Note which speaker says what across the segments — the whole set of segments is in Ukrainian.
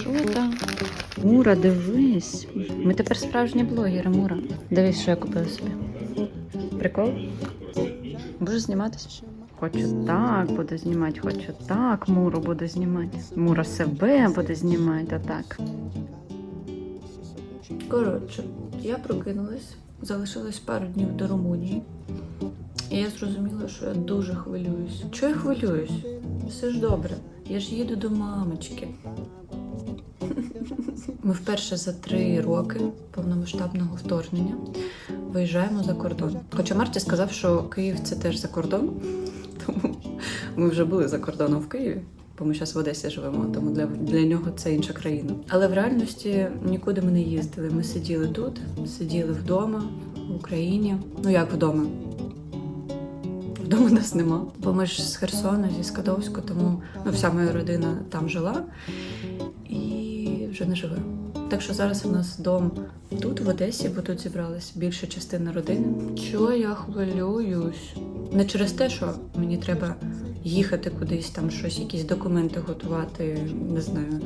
Speaker 1: Що там? Мура, дивись. Ми тепер справжні блогери, Мура. Дивись, що я купила собі. Прикол? Будеш зніматися? Хочу так буду знімати, хочу так Муру буду знімати. Мура себе буде знімати, а так. Коротше, я прокинулась, залишилось пару днів до Румунії. І я зрозуміла, що я дуже хвилююсь. Чого я хвилююсь? Все ж добре. Я ж їду до мамочки. Ми вперше за три роки повномасштабного вторгнення виїжджаємо за кордон. Хоча Марті сказав, що Київ це теж за кордон, тому ми вже були за кордоном в Києві. Бо ми зараз в Одесі живемо, тому для, для нього це інша країна. Але в реальності нікуди ми не їздили. Ми сиділи тут, сиділи вдома, в Україні. Ну як вдома? Вдома нас нема. Бо ми ж з Херсона, зі Скадовську, тому ну, вся моя родина там жила і вже не живе. Так що зараз у нас дом тут, в Одесі, бо тут зібралась більша частина родини. Чого я хвилююсь? Не через те, що мені треба їхати кудись, там щось, якісь документи готувати, не знаю,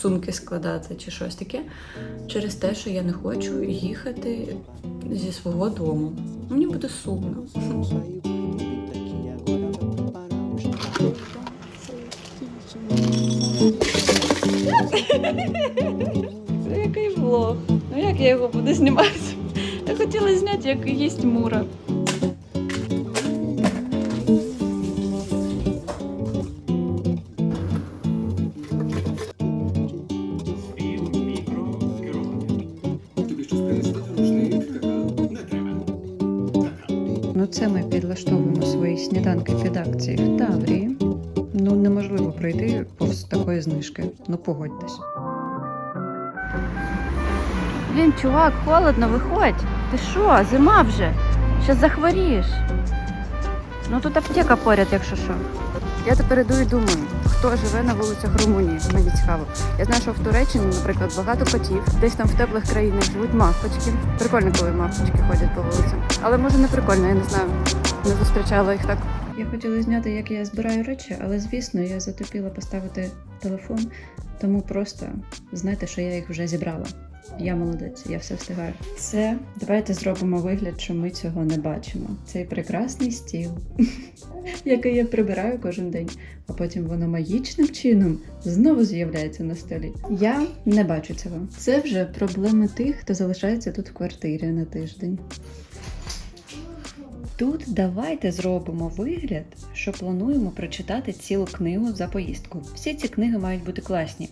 Speaker 1: сумки складати чи щось таке. Через те, що я не хочу їхати зі свого дому. Мені буде сумно. Його буду знімати? Я хотіла зняти, як їсть мура.
Speaker 2: Треба.
Speaker 1: Ну, це ми підлаштовуємо свої сніданки під акції в Таврії. Ну, неможливо пройти повз такої знижки. Ну, погодьтесь. Блін, чувак, холодно, виходь. Ти що, зима вже? Щас захворієш. Ну тут аптека поряд, якщо що. Я тепер іду і думаю, хто живе на вулицях Румунії. Мені цікаво. Я знаю, що в Туреччині, наприклад, багато котів. Десь там в теплих країнах живуть мавпочки. Прикольно, коли мавпочки ходять по вулицям. Але може не прикольно, я не знаю. Не зустрічала їх так. Я хотіла зняти, як я збираю речі, але звісно, я затопіла поставити телефон, тому просто знайте, що я їх вже зібрала. Я молодець, я все встигаю. Це давайте зробимо вигляд, що ми цього не бачимо. Цей прекрасний стіл, який я прибираю кожен день, а потім воно магічним чином знову з'являється на столі. Я не бачу цього. Це вже проблеми тих, хто залишається тут в квартирі на тиждень. Тут давайте зробимо вигляд, що плануємо прочитати цілу книгу за поїздку. Всі ці книги мають бути класні.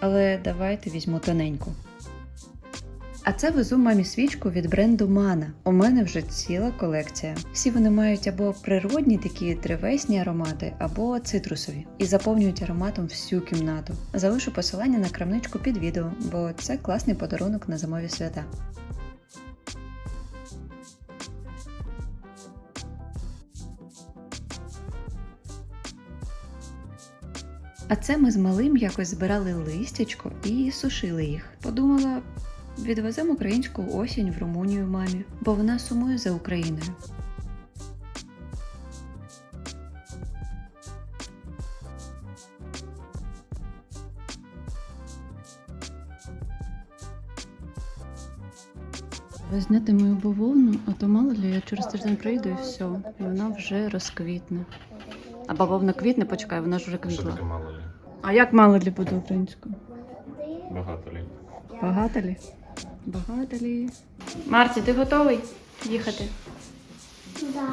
Speaker 1: Але давайте візьму тоненьку. А це везу мамі свічку від бренду Мана. У мене вже ціла колекція. Всі вони мають або природні такі древесні аромати, або цитрусові, і заповнюють ароматом всю кімнату. Залишу посилання на крамничку під відео, бо це класний подарунок на зимові свята. А це ми з малим якось збирали листячко і сушили їх. Подумала, відвеземо українську осінь в Румунію мамі, бо вона сумує за Україною. Ви мою бавовну, а то мало ли я через тиждень прийду і все, і вона вже розквітне. А бавовна квітне, почекай, вона ж вже
Speaker 3: Що
Speaker 1: квітла.
Speaker 3: таке мало лі?
Speaker 1: А як мало лі буде українською?
Speaker 3: Багато лі.
Speaker 1: Багато лі? Багато лі. Марці, ти готовий їхати?
Speaker 4: Да.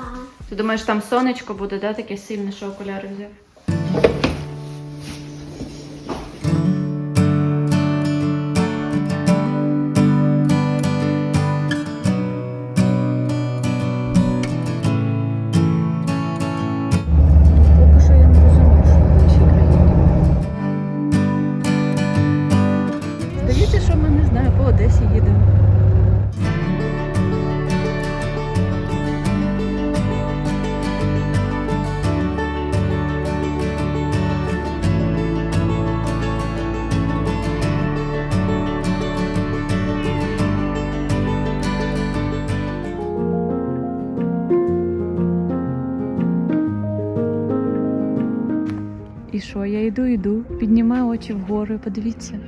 Speaker 1: Ти думаєш, там сонечко буде, да, таке сильне, що окуляри взяв? Очі вгору і подивіться.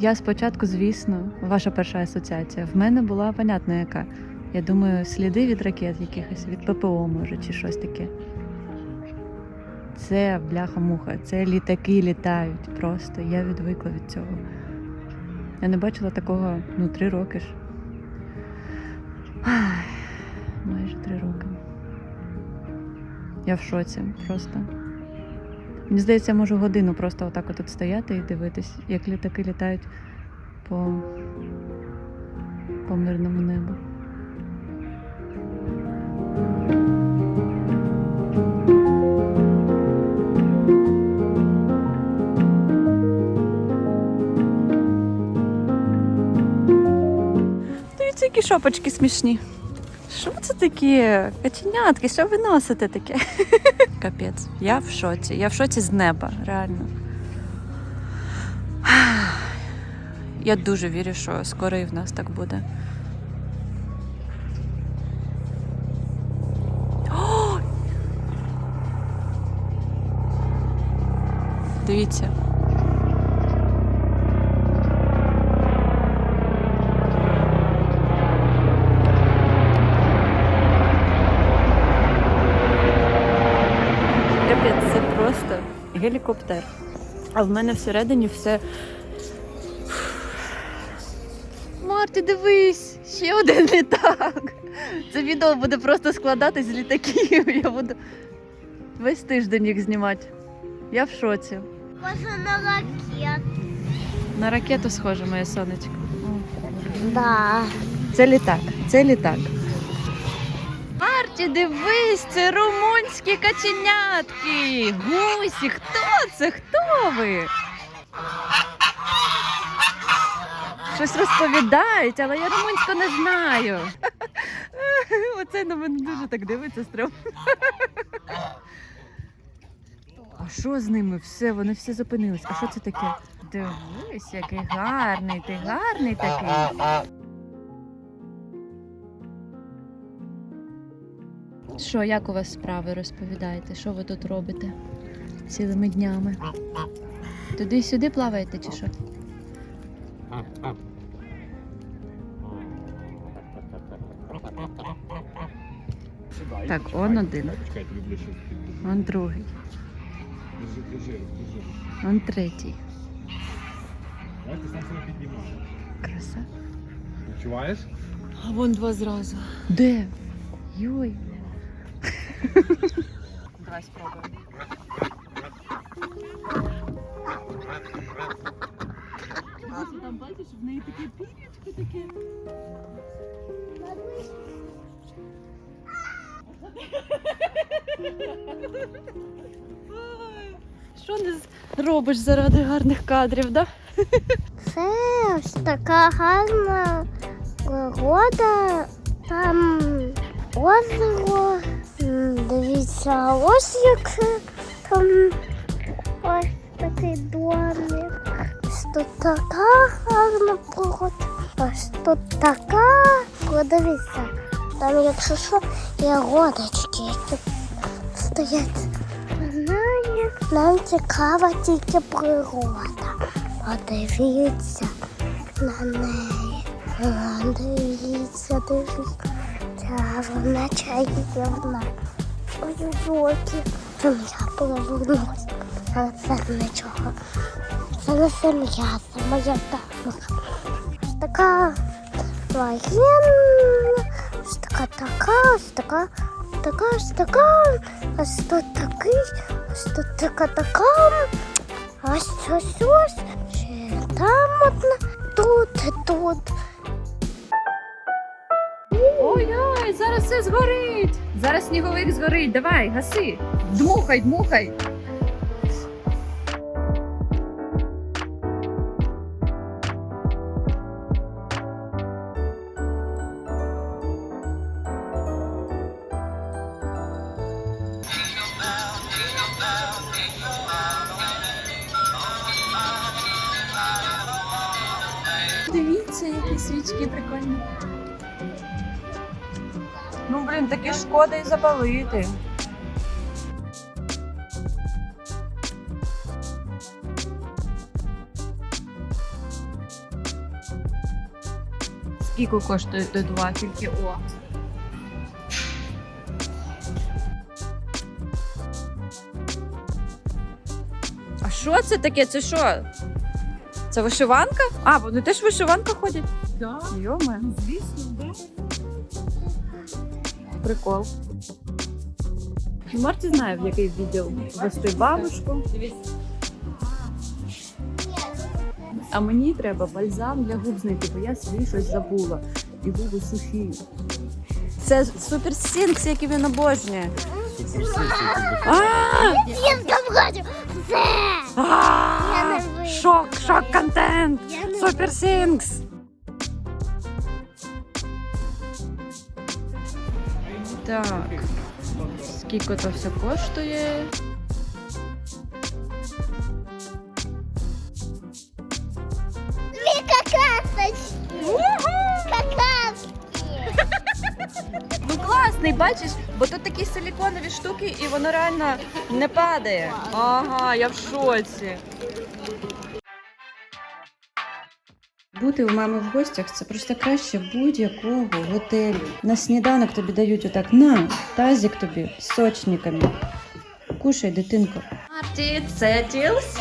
Speaker 1: Я спочатку, звісно, ваша перша асоціація. В мене була понятна яка. Я думаю, сліди від ракет якихось, від ППО, може, чи щось таке. Це бляха-муха, це літаки літають просто. Я відвикла від цього. Я не бачила такого ну, три роки ж. Ай, майже три роки. Я в шоці просто. Мені здається, я можу годину просто отак от стояти і дивитись, як літаки літають по, по мирному небу. Дивіться, які смішні. Що це таке? Каченятки, що ви носите таке? Капець, я в шоці. Я в шоці з неба, реально. Я дуже вірю, що скоро і в нас так буде. Дивіться. Капець, це просто гелікоптер. А в мене всередині все. Марті, дивись! Ще один літак. Це відео буде просто складатись з літаків. Я буду весь тиждень їх знімати. Я в шоці.
Speaker 4: Може на ракет.
Speaker 1: На ракету схоже, моє сонечко.
Speaker 4: Да.
Speaker 1: Це літак, це літак. Марті, дивись, це румунські каченятки. Гусі, хто це? Хто ви? Щось розповідають, але я румунську не знаю. Оце на мене дуже так дивиться стрьом. А що з ними? Все, вони всі зупинились. А що це таке? Дивись, який гарний, ти гарний такий. Що, як у вас справи розповідаєте? Що ви тут робите цілими днями? Туди-сюди плаваєте чи що? Так, он один, он другий, он третій. Краса.
Speaker 3: Відчуваєш?
Speaker 1: А вон два зразу. Де? Йой. Давай спробуємо. Там бачиш, в неї таке пір'ячко таке. Що не робиш заради гарних кадрів, да?
Speaker 4: Це ось така гарна природа. Там озеро. Дивіться, ось яке там ось такий домик. Ось тут така гарна природа. Ось тут така. Подивіться. Там, якщо що, є лодочки, які стоять. Знає, Нам цікава тільки природа. Подивіться на неї. А, Дивіться, дивіться. Вона чаївна. Ой-ой-ой. Там я повернусь. Але це нічого. Це не сім'я, це моя дама. Така воєнна, ось така така, ось така, така, ось така, ось тут такий, ось тут така така. Ось ось ось. Ще там одна. Тут тут.
Speaker 1: Зараз все згорить. Зараз сніговик згорить. Давай, гаси. Дмухай, дмухай. Дивіться, які свічки прикольні. Ну, блін, такі шкода і запалити. Скільки коштує до два тільки о. А що це таке? Це що? Це вишиванка? А, вони теж вишиванка вишиванках ходять?
Speaker 5: Да.
Speaker 1: Йоме.
Speaker 5: Ну, звісно
Speaker 1: прикол. Марті знає, в який відділ вести бабушку. А мені треба бальзам для губ знайти, бо я свій щось забула. І губи сухі. Це супер сінкс, який він обожнює.
Speaker 4: Там хочу.
Speaker 1: Шок, шок контент. Так. Скільки то все коштує?
Speaker 4: Дві какасочки. Какаски.
Speaker 1: Ну класний, бачиш, бо тут такі силіконові штуки, і воно реально не падає. Ага, я в шоці. Бути у мами в гостях це просто краще будь-якого готелю. На сніданок тобі дають отак на тазик тобі з сочниками. Кушай, дитинко. Марті, це TLC.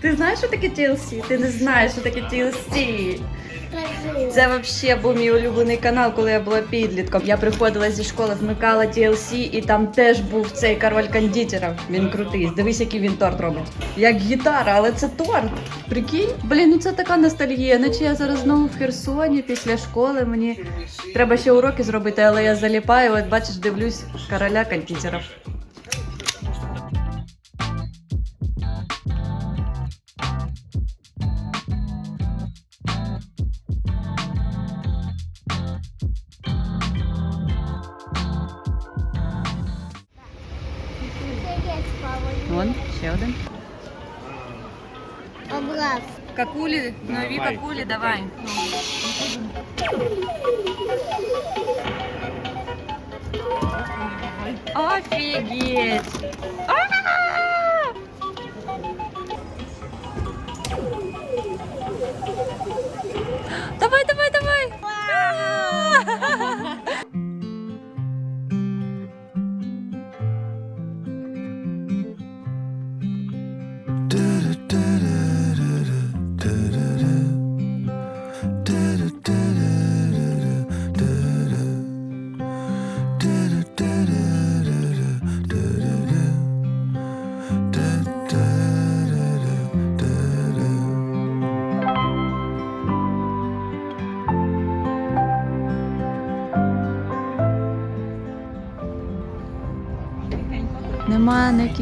Speaker 1: Ти знаєш, що таке TLC? Ти не знаєш, що таке TLC. Це взагалі був мій улюблений канал, коли я була підлітком. Я приходила зі школи, вмикала TLC, і там теж був цей король кондитера. Він крутий. Дивись, який він торт робить. Як гітара, але це торт. Прикинь? Блін, ну це така ностальгія. Наче я зараз знову в Херсоні після школи. Мені треба ще уроки зробити, але я заліпаю. От бачиш, дивлюсь короля кондитерів. Какулі, нові
Speaker 3: Давай.
Speaker 1: какулі, давай. Офігеть!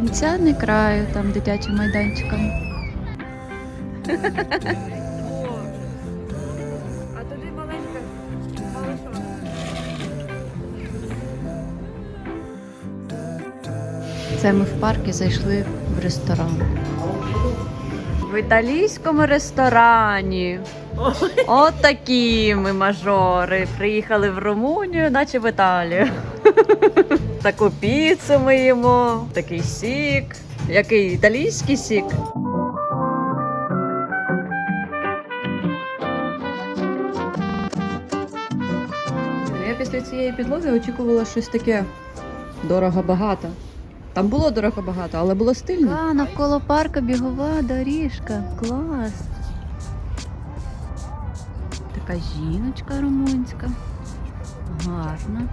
Speaker 1: Кінця, ні краю там дитячим майданчиком. А туди маленька. Це ми в парку зайшли в ресторан. В італійському ресторані. От такі ми мажори. Приїхали в Румунію, наче в Італію. Таку піцу ми їмо, такий сік. Який італійський сік. Я після цієї підлоги очікувала щось таке дорого-багато. Там було дорого-багато, але було стильно. А, навколо парка бігова доріжка. Клас. Така жіночка румунська. Гарна.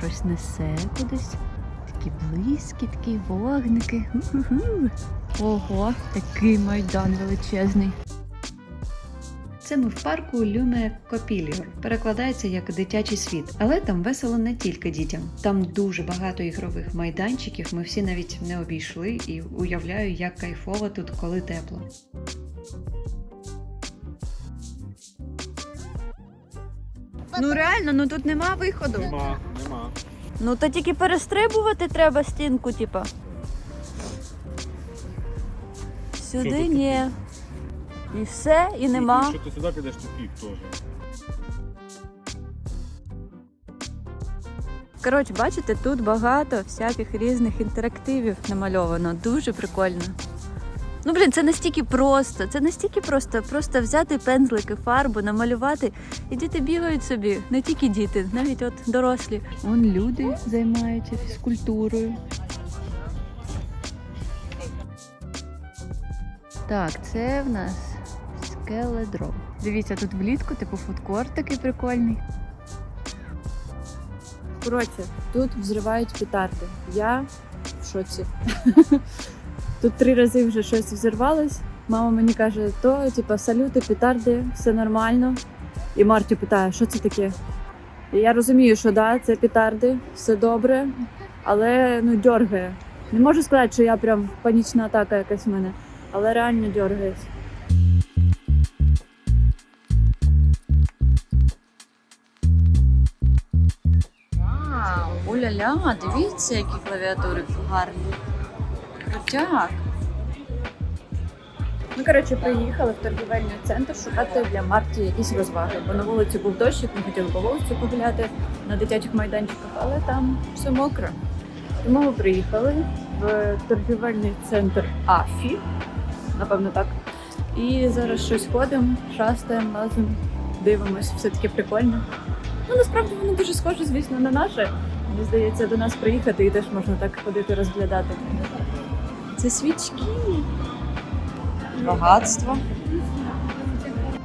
Speaker 1: Щось несе кудись. Такі блискітки, вогники. Ху-ху-ху. Ого, такий майдан величезний. Це ми в парку Люме Копіліор. Перекладається як дитячий світ, але там весело не тільки дітям. Там дуже багато ігрових майданчиків. Ми всі навіть не обійшли і уявляю, як кайфово тут, коли тепло. Ну реально, ну тут нема виходу.
Speaker 3: Нема, нема.
Speaker 1: Ну то тільки перестрибувати треба стінку, типа. Сюди
Speaker 3: тут
Speaker 1: ні. І все, і нема.
Speaker 3: Якщо ти сюди підеш, то пік теж.
Speaker 1: Коротше, бачите, тут багато всяких різних інтерактивів намальовано. Дуже прикольно. Ну, блін, це настільки просто. Це настільки просто. Просто взяти пензлики, фарбу, намалювати. І діти бігають собі. Не тільки діти, навіть от дорослі. Вон люди займаються фізкультурою. Так, це в нас скеледром. Дивіться, тут влітку, типу фудкорт такий прикольний. Коротше, тут взривають петарди. Я в шоці. Тут три рази вже щось взірвалось. Мама мені каже, то типу, салюти, петарди, все нормально. І Марті питає, що це таке? І я розумію, що да, це петарди, все добре, але ну дьоргає. Не можу сказати, що я прям панічна атака якась в мене, але реально дьоргається. Уля-ля, дивіться, які клавіатури гарні. Крутяк. Ми, коротше, приїхали в торгівельний центр шукати для Марті якісь розваги. Бо на вулиці був дощик, ми хотіли по вулиці погуляти на дитячих майданчиках, але там все мокро. Тому ми приїхали в торгівельний центр Афі, напевно так. І зараз щось ходимо, шастаємо, лазимо, дивимось, все таки прикольно. Ну, насправді воно дуже схоже, звісно, на наше. Мені здається, до нас приїхати і теж можна так ходити розглядати. Це свічки. Багатство.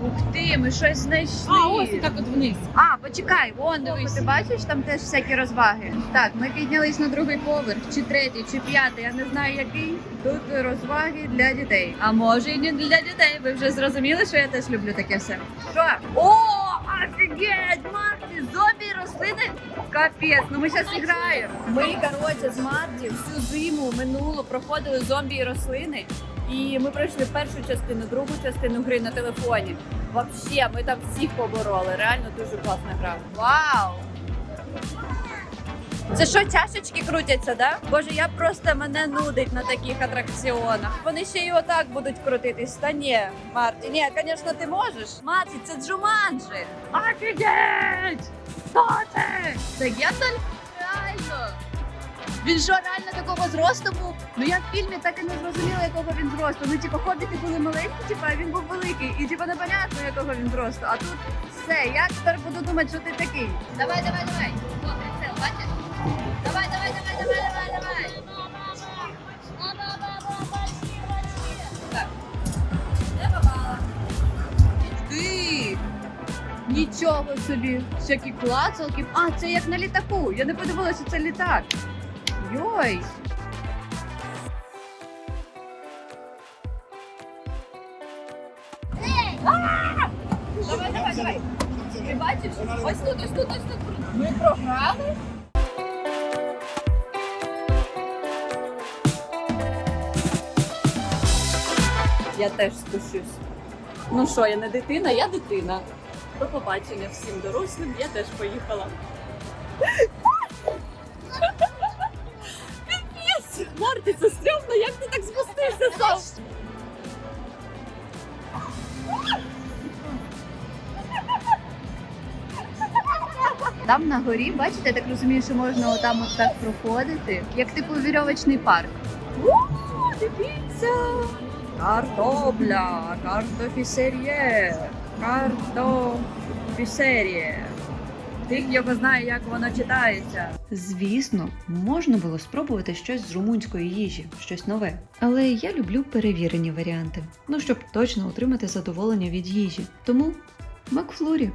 Speaker 1: Ух ти, ми щось знайшли.
Speaker 5: А, ось так от вниз.
Speaker 1: А, почекай, вон дивись. Ти бачиш, там теж всякі розваги. Так, ми піднялись на другий поверх, чи третій, чи п'ятий, я не знаю який. Тут розваги для дітей. А може і не для дітей. Ви вже зрозуміли, що я теж люблю таке все. Що? О, офігеть! Марті, зомбі рослини. Капец, ну ми зараз граємо. Ми, коротше, з Марті всю зиму минулу проходили зомбі і рослини. І ми пройшли першу частину, другу частину гри на телефоні. Вообще, ми там всіх побороли. Реально дуже класна гра. Вау! Це що, чашечки крутяться, да? Боже, я просто мене нудить на таких атракціонах. Вони ще й отак будуть крутитись. Та ні, Марті, ні, звісно, ти можеш. Марті, це Джуманджі. Офігеть! Хто це? Це Гендальф? Реально. Він що реально такого зросту був? Ну я в фільмі так і не зрозуміла, якого він зросту. Ну, типу, хобіти були маленькі, типу, а він був великий. І типу непонятно, якого він зросту. А тут все, я тепер буду думати, що ти такий. Давай, давай, давай. О, прицел, бачиш? Давай, давай, давай, давай, давай, давай. Так. Не попала. Ти! Нічого собі, всякі клацалки. А, це як на літаку. Я не подивилася, це літак. Йой! Давай, давай, давай. Ти бачиш? Ось тут, ось тут, ось тут. Ми програли. Я теж спущусь. Ну що, я не дитина, я дитина. До побачення всім дорослим, я теж поїхала. Піпець! Марти, це стрьомно, як ти так спустився сам? Там на горі, бачите, я так розумію, що можна отам от так проходити, як типу вірьовочний парк. Дивіться! Картопля, картофісер'є, картофісер'є. Тих, його знає, як воно читається.
Speaker 6: Звісно, можна було спробувати щось з румунської їжі, щось нове. Але я люблю перевірені варіанти, ну щоб точно отримати задоволення від їжі. Тому Макфлурі.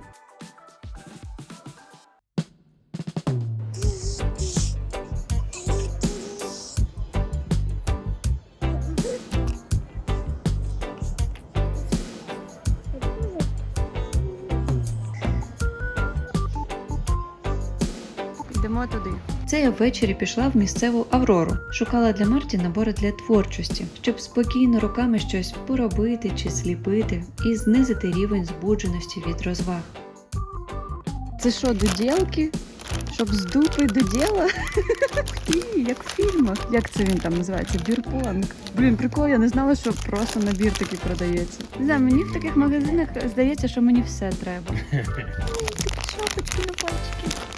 Speaker 6: Я ввечері пішла в місцеву Аврору, шукала для Марті набори для творчості, щоб спокійно руками щось поробити чи сліпити і знизити рівень збудженості від розваг.
Speaker 1: Це що, доділки? Щоб з дупи до діла? Ти, як в фільмах. Як це він там називається? Бірпонг. Блін, прикол, я не знала, що просто набір такий продається. Не знаю, мені в таких магазинах здається, що мені все треба. Ой, шапочки на пальчики.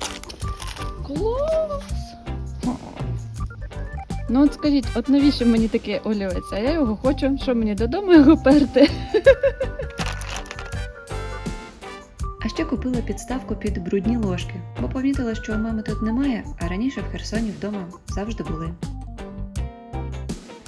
Speaker 1: Клас! Ну от скажіть, от навіщо мені такий олівець? А я його хочу, що мені додому його перти.
Speaker 6: А ще купила підставку під брудні ложки, бо помітила, що мами тут немає, а раніше в Херсоні вдома завжди були.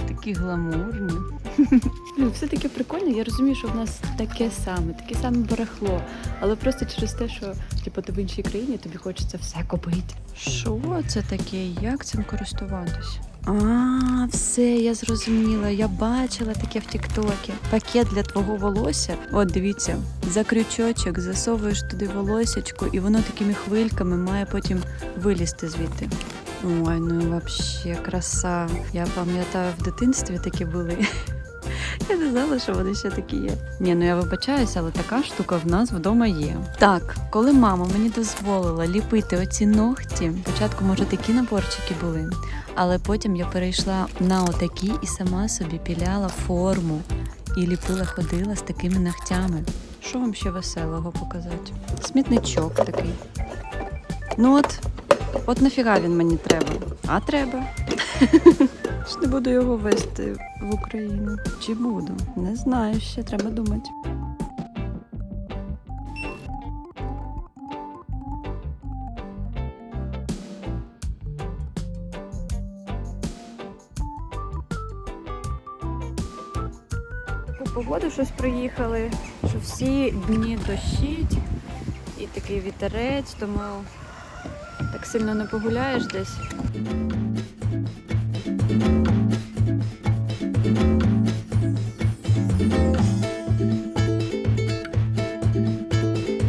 Speaker 1: Такі гламурні. Ну, Все таке прикольно. Я розумію, що в нас таке саме, таке саме барахло. Але просто через те, що типу, ти в іншій країні, тобі хочеться все купити. Що це таке? Як цим користуватись? А, все, я зрозуміла. Я бачила таке в Тіктокі. Пакет для твого волосся. От дивіться, за крючочок засовуєш туди волосячку, і воно такими хвильками має потім вилізти звідти. Ой, ну і вообще краса. Я пам'ятаю, в дитинстві такі були. Я не знала, що вони ще такі є. Ні, ну я вибачаюся, але така штука в нас вдома є. Так, коли мама мені дозволила ліпити оці ногті, спочатку, може, такі наборчики були, але потім я перейшла на отакі і сама собі піляла форму і ліпила, ходила з такими ногтями. Що вам ще веселого показати? Смітничок такий. Ну от, от нафіга він мені треба? А треба. Ж не буду його вести в Україну. Чи буду? Не знаю, ще треба думати. По погоду щось приїхали, що всі дні дощить і такий вітерець, тому так сильно не погуляєш десь.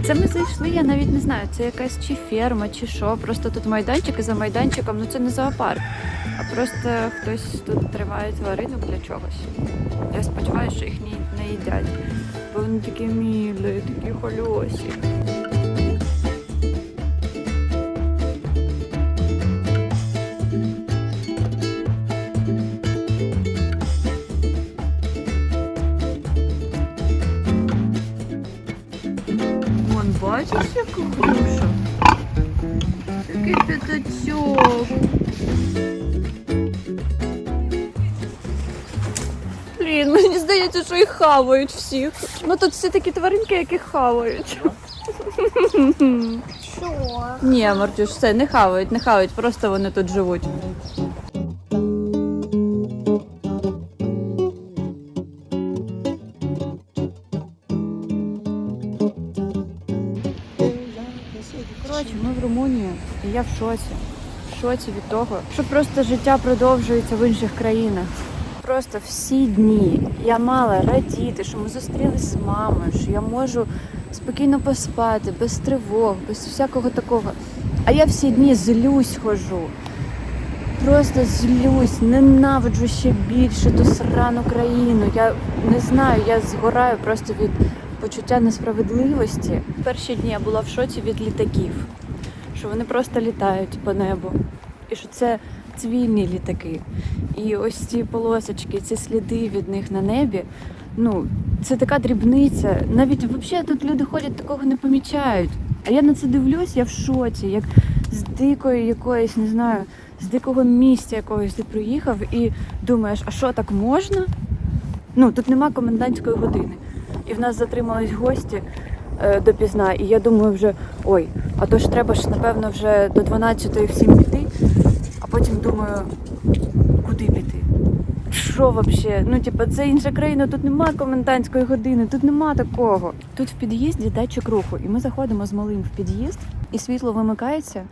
Speaker 1: Це ми зайшли, я навіть не знаю, це якась чи ферма, чи що. Просто тут майданчик і за майданчиком, ну це не зоопарк. А просто хтось тут тримає тваринок для чогось. Я сподіваюся, що їх не їдять. Бо вони такі мілі, такі хольосі. Бачиш, яка груша? Такий п'ятачок. Блін, мені здається, що їх хавають всіх. Ну тут всі такі тваринки, яких хавають.
Speaker 4: Що?
Speaker 1: Ні, Мартюш, все, не хавають, не хавають, просто вони тут живуть. Шоці від того, що просто життя продовжується в інших країнах. Просто всі дні я мала радіти, що ми зустрілись з мамою, що я можу спокійно поспати, без тривог, без всякого такого. А я всі дні злюсь хожу. Просто злюсь, ненавиджу ще більше ту срану країну. Я не знаю, я згораю просто від почуття несправедливості. Перші дні я була в шоці від літаків, що вони просто літають по небу. І що це цивільні літаки. І ось ці полосочки, ці сліди від них на небі. Ну, це така дрібниця. Навіть взагалі тут люди ходять, такого не помічають. А я на це дивлюсь, я в шоці, як з дикої якоїсь, не знаю, з дикого місця якогось ти приїхав і думаєш, а що так можна? Ну, тут нема комендантської години. І в нас затримались гості допізна. І я думаю вже, ой, а то ж треба ж, напевно, вже до 12-ї всім піти. А потім думаю, куди піти? Що взагалі? Ну, типу, це інша країна, тут нема комендантської години, тут нема такого. Тут в під'їзді датчик руху, і ми заходимо з малим в під'їзд, і світло вимикається,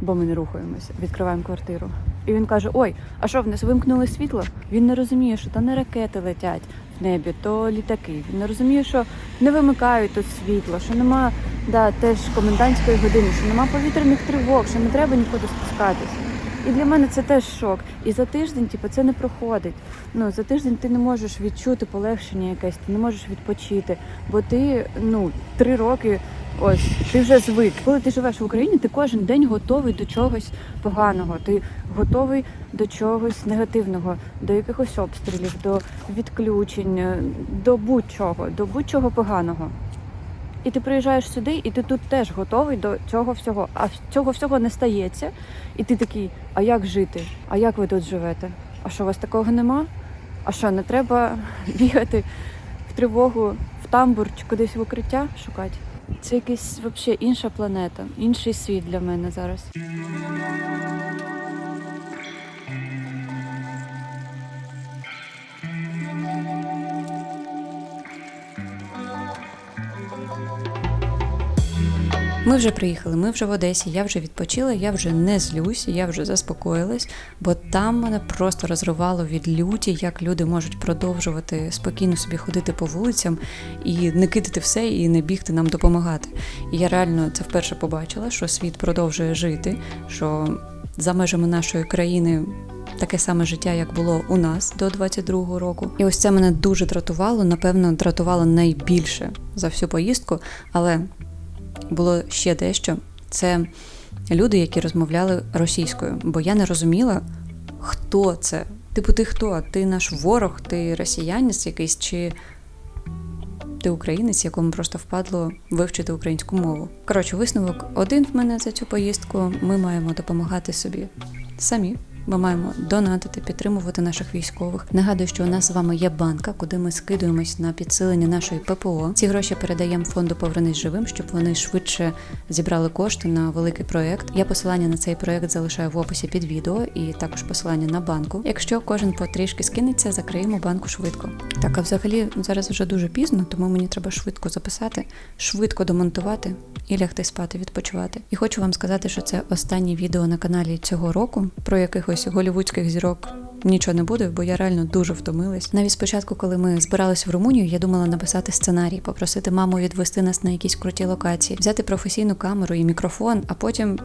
Speaker 1: бо ми не рухаємося, відкриваємо квартиру. І він каже: Ой, а що в нас вимкнули світло? Він не розуміє, що то не ракети летять в небі, то літаки. Він не розуміє, що не вимикають тут світло, що нема да, теж комендантської години, що нема повітряних тривог, що не треба нікуди спускатись. І для мене це теж шок. І за тиждень, типу, це не проходить. Ну за тиждень ти не можеш відчути полегшення якесь, ти не можеш відпочити, бо ти ну три роки. Ось ти вже звик. Коли ти живеш в Україні, ти кожен день готовий до чогось поганого. Ти готовий до чогось негативного, до якихось обстрілів, до відключень, до будь-чого, до будь-чого поганого.
Speaker 7: І ти приїжджаєш сюди, і ти тут теж готовий до цього всього. А цього всього не стається. І ти такий, а як жити? А як ви тут живете? А що у вас такого нема? А що, не треба бігати в тривогу, в тамбур чи кудись в укриття шукати? Це якась взагалі інша планета, інший світ для мене зараз.
Speaker 1: Ми вже приїхали, ми вже в Одесі, я вже відпочила, я вже не злюсь, я вже заспокоїлась, бо там мене просто розривало від люті, як люди можуть продовжувати спокійно собі ходити по вулицям і не кидати все і не бігти нам допомагати. І я реально це вперше побачила, що світ продовжує жити, що за межами нашої країни. Таке саме життя, як було у нас до 22-го року, і ось це мене дуже дратувало. Напевно, дратувало найбільше за всю поїздку. Але було ще дещо. Це люди, які розмовляли російською, бо я не розуміла, хто це. Типу, ти хто? Ти наш ворог, ти росіянець якийсь, чи ти українець, якому просто впадло вивчити українську мову. Коротше, висновок один в мене за цю поїздку. Ми маємо допомагати собі самі. Ми маємо донатити, підтримувати наших військових. Нагадую, що у нас з вами є банка, куди ми скидуємось на підсилення нашої ППО. Ці гроші передаємо фонду Повернись живим, щоб вони швидше зібрали кошти на великий проект. Я посилання на цей проект залишаю в описі під відео і також посилання на банку. Якщо кожен потрішки скинеться, закриємо банку швидко. Так, а взагалі зараз вже дуже пізно, тому мені треба швидко записати, швидко домонтувати і лягти спати, відпочивати. І хочу вам сказати, що це останнє відео на каналі цього року про якихось голівудських зірок. Нічого не буде, бо я реально дуже втомилась. Навіть спочатку, коли ми збирались в Румунію, я думала написати сценарій, попросити маму відвести нас на якісь круті локації, взяти професійну камеру і мікрофон, а потім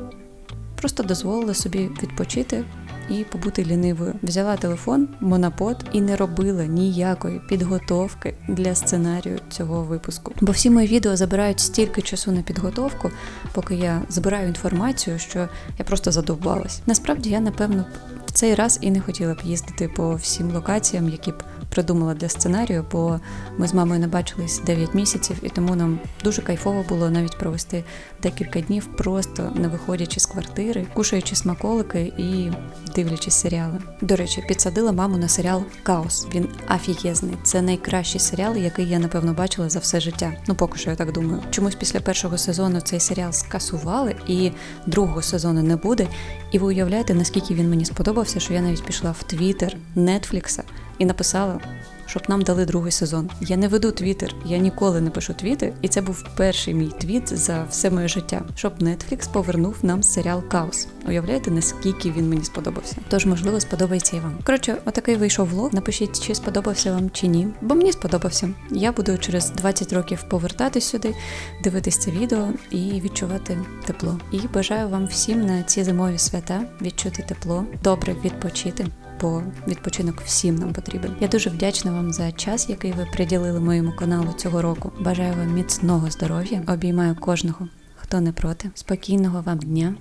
Speaker 1: просто дозволила собі відпочити і побути лінивою. Взяла телефон, монопод і не робила ніякої підготовки для сценарію цього випуску. Бо всі мої відео забирають стільки часу на підготовку, поки я збираю інформацію, що я просто задовбалась. Насправді я напевно в цей раз і не хотіла б їздити по всім локаціям, які б придумала для сценарію, бо ми з мамою не бачились 9 місяців, і тому нам дуже кайфово було навіть провести декілька днів, просто не виходячи з квартири, кушаючи смаколики і дивлячись серіали. До речі, підсадила маму на серіал Каос. Він афієзний. Це найкращий серіал, який я напевно бачила за все життя. Ну поки що я так думаю. Чомусь після першого сезону цей серіал скасували, і другого сезону не буде. І ви уявляєте, наскільки він мені сподобався, що я навіть пішла в Твіттер Нетфлікса і написала, щоб нам дали другий сезон. Я не веду Твіттер, я ніколи не пишу твіти, і це був перший мій твіт за все моє життя, щоб Netflix повернув нам серіал Каос. Уявляєте, наскільки він мені сподобався? Тож, можливо, сподобається і вам. Коротше, отакий вийшов влог. Напишіть, чи сподобався вам чи ні. Бо мені сподобався. Я буду через 20 років повертатись сюди, дивитись це відео і відчувати тепло. І бажаю вам всім на ці зимові свята відчути тепло, добре відпочити. Бо відпочинок всім нам потрібен. Я дуже вдячна вам за час, який ви приділили моєму каналу цього року. Бажаю вам міцного здоров'я. Обіймаю кожного, хто не проти. Спокійного вам дня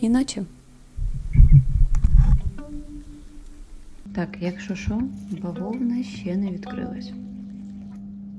Speaker 1: і ночі. Так, якщо що, бавовна ще не відкрилась.